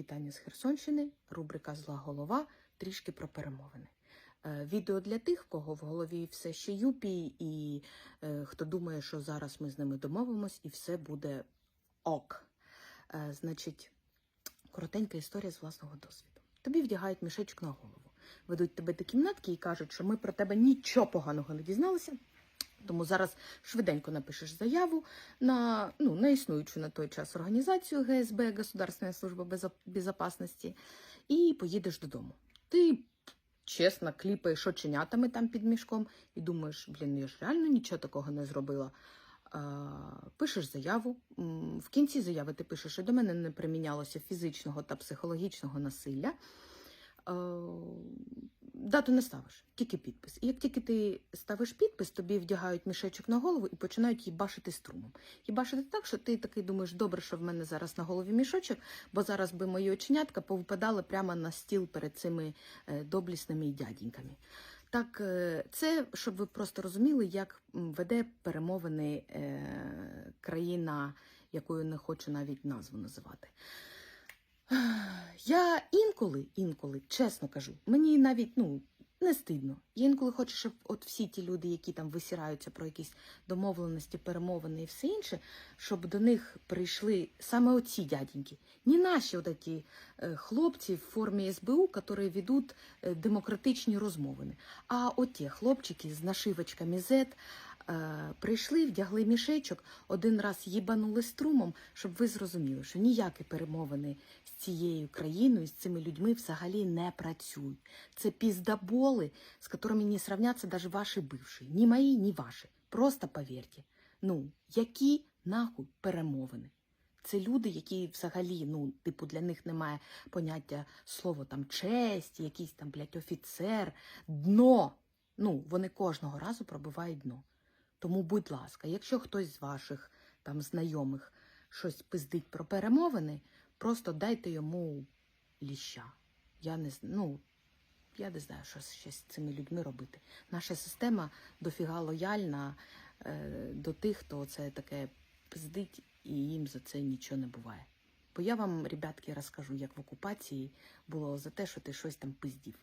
вітання з Херсонщини, рубрика Зла голова, трішки про перемовини. Е, Відео для тих, в кого в голові все ще юпі, і е, хто думає, що зараз ми з ними домовимось і все буде ок. Е, значить, коротенька історія з власного досвіду. Тобі вдягають мішечок на голову, ведуть тебе до кімнатки і кажуть, що ми про тебе нічого поганого не дізналися. Тому зараз швиденько напишеш заяву на, ну, на існуючу на той час організацію ГСБ, Государственна служба безо- безопасності, і поїдеш додому. Ти чесно кліпаєш оченятами там під мішком і думаєш, блін, я ж реально нічого такого не зробила. Пишеш заяву. В кінці заяви ти пишеш, що до мене не примінялося фізичного та психологічного насилля. Дату не ставиш, тільки підпис. І як тільки ти ставиш підпис, тобі вдягають мішечок на голову і починають їбашити струмом. Їбашити так, що ти такий думаєш, добре, що в мене зараз на голові мішочок, бо зараз би мої оченятка повипадали прямо на стіл перед цими е, доблісними дядіньками. Так, е, це щоб ви просто розуміли, як веде перемовини е, країна, якою не хочу навіть назву називати. Я інколи, інколи, чесно кажу, мені навіть ну, не стидно. Я інколи хочу, щоб от всі ті люди, які там висіраються про якісь домовленості, перемовини і все інше, щоб до них прийшли саме оці дяденьки. Не наші от ті е, хлопці в формі СБУ, які ведуть е, демократичні розмовини. А от ті хлопчики з нашивочками е, прийшли, вдягли мішечок, один раз їбанули струмом, щоб ви зрозуміли, що ніякі перемовини з цією країною, з цими людьми взагалі не працюють. Це піздаболи, з которыми не сравняться даже ваші бивші. Ні мої, ні ваші. Просто повірте. Ну, які нахуй перемовини? Це люди, які взагалі, ну, типу, для них немає поняття слово там честь, якийсь там, блядь, офіцер, дно. Ну, вони кожного разу пробивають дно. Тому, будь ласка, якщо хтось з ваших там знайомих щось пиздить про перемовини, просто дайте йому ліща. Я не ну, я не знаю, що ще з цими людьми робити. Наша система дофіга лояльна е, до тих, хто це таке пиздить, і їм за це нічого не буває. Бо я вам, ребятки, розкажу, як в окупації було за те, що ти щось там пиздів.